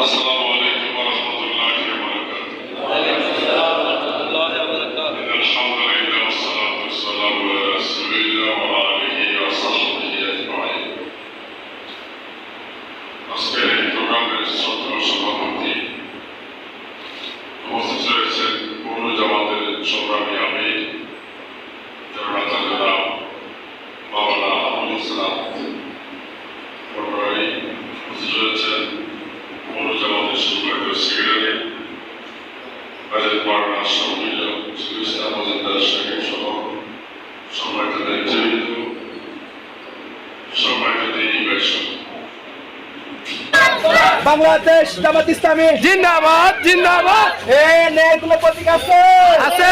السلام عليكم ورحمة الله وبركاته إن الحمد Budget পাড়া সম্মিলিত ইসলাম। মজুমদার সাহেব সহ সম্মানিত নেতৃবৃন্দ সম্মানিত দিনী ব্যবসা বাংলাদেশ জামাত ইসলামী জিন্দাবাদ জিন্দাবাদ এ ন্যায় কোনো প্রতীক আছে। আছে।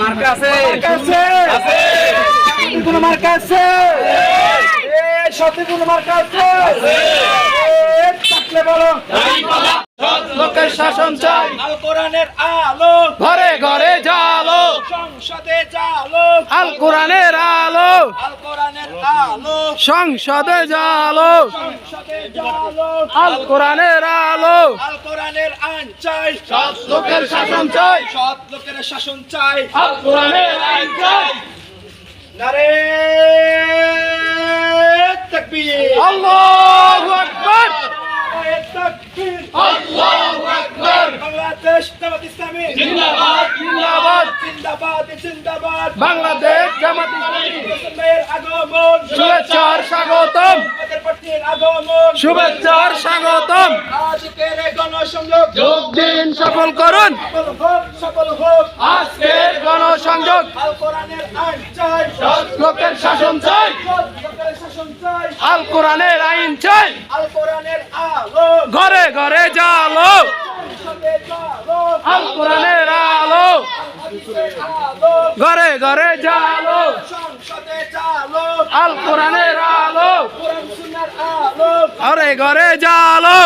মার্কা আছে। আছে। আছে কোনো মার্কা আছে। এ সত্যি কোনো মার্কা আছে। থাকলে বলো। লোকের শাসন চাই। আল কোরআনের আলো। ঘরে ঘরে জালো। সংসদে জালো। আল কোরআনের আলো। আল কোরআনের আলো। সংসদে জালো। সংসদে জালো। আল কোরআনের আলো। আল কোরআনের আইন চাই। সৎ লোকের শাসন চাই। সৎ লোকের শাসন চাই। আল কোরআনের আইন চাই। নারে তাকবীর। আল্লাহু আকবার। নারে জামাত ইসলামী। জিন্দাবাদ জিন্দাবাদ। জিন্দাবাদ জিন্দাবাদ। বাংলাদেশ জামাত ইসলামী। আগমন। শুভেচ্ছার স্বাগতম। আমাদের আগমন। শুভেচ্ছার স্বাগতম। আজকের এই গণসংযোগ। যোগ দিন সফল করুন। সফল হোক সফল হোক। আজকের গণসংযোগ। আল কোরআনের আইন চাই। লোকের শাসন চাই। লোকের শাসন চাই। আল কোরআনের আইন চাই আল কোরআনের আলো ঘরে ঘরে জালো সংসদে জালো আল কোরআনের আলো। ঘরে ঘরে জালো। আল কোরআনের আলো। কোরআন আলো ঘরে ঘরে জালো।